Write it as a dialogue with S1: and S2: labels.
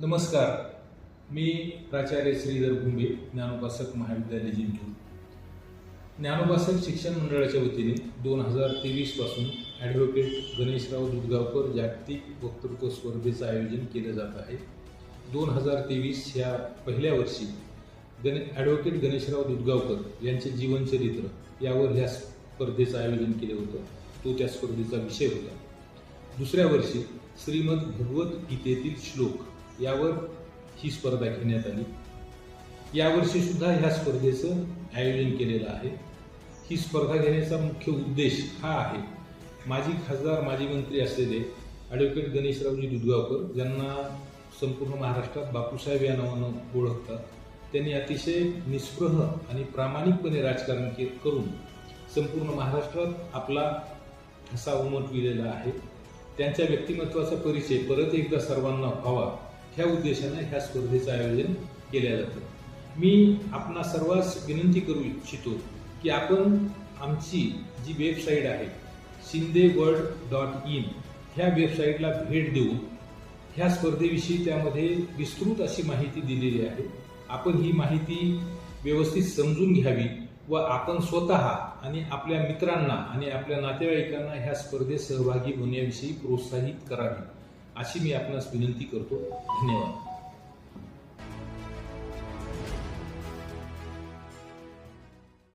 S1: नमस्कार. मी प्राचार्य श्रीधर भुंबे ज्ञानोपासक महाविद्यालय जिंतूर. ज्ञानोपासक शिक्षण मंडळाच्या वतीने दोन हजार तेवीसपासून ॲडव्होकेट गणेशराव दुधगावकर जागतिक वक्तृत्व स्पर्धेचं आयोजन केलं जात आहे. दोन हजार तेवीस ह्या पहिल्या वर्षी गणे ॲडव्होकेट गणेशराव दुधगावकर यांचे जीवनचरित्र यावर ह्या स्पर्धेचं आयोजन केलं होतं. तो त्या स्पर्धेचा विषय होता. दुसऱ्या वर्षी श्रीमद भगवत गीतेतील श्लोक यावर ही स्पर्धा घेण्यात आली. यावर्षी सुद्धा ह्या स्पर्धेचं आयोजन केलेलं आहे. ही स्पर्धा घेण्याचा मुख्य उद्देश हा आहे. माजी खासदार माजी मंत्री असलेले ॲडव्होकेट गणेशरावजी दुधगावकर ज्यांना संपूर्ण महाराष्ट्रात बापूसाहेब या नावानं ओळखतात त्यांनी अतिशय निस्पृह आणि प्रामाणिकपणे राजकारण के करून संपूर्ण महाराष्ट्रात आपला ठसा उमटविलेला आहे. त्यांच्या व्यक्तिमत्वाचा परिचय परत एकदा सर्वांना व्हावा ह्या उद्देशाने ह्या स्पर्धेचं आयोजन केलं जातं. मी आपणा सर्वांस विनंती करू इच्छितो की आपण आमची जी वेबसाईट आहे शिंदे वर्ल्ड डॉट इन ह्या वेबसाईटला भेट देऊन ह्या स्पर्धेविषयी त्यामध्ये विस्तृत अशी माहिती दिलेली आहे. आपण ही माहिती व्यवस्थित समजून घ्यावी व आपण स्वतः आणि आपल्या मित्रांना आणि आपल्या नातेवाईकांना ह्या स्पर्धेत सहभागी होण्याविषयी प्रोत्साहित करावी. अशी मी आपणास विनंती करतो. धन्यवाद.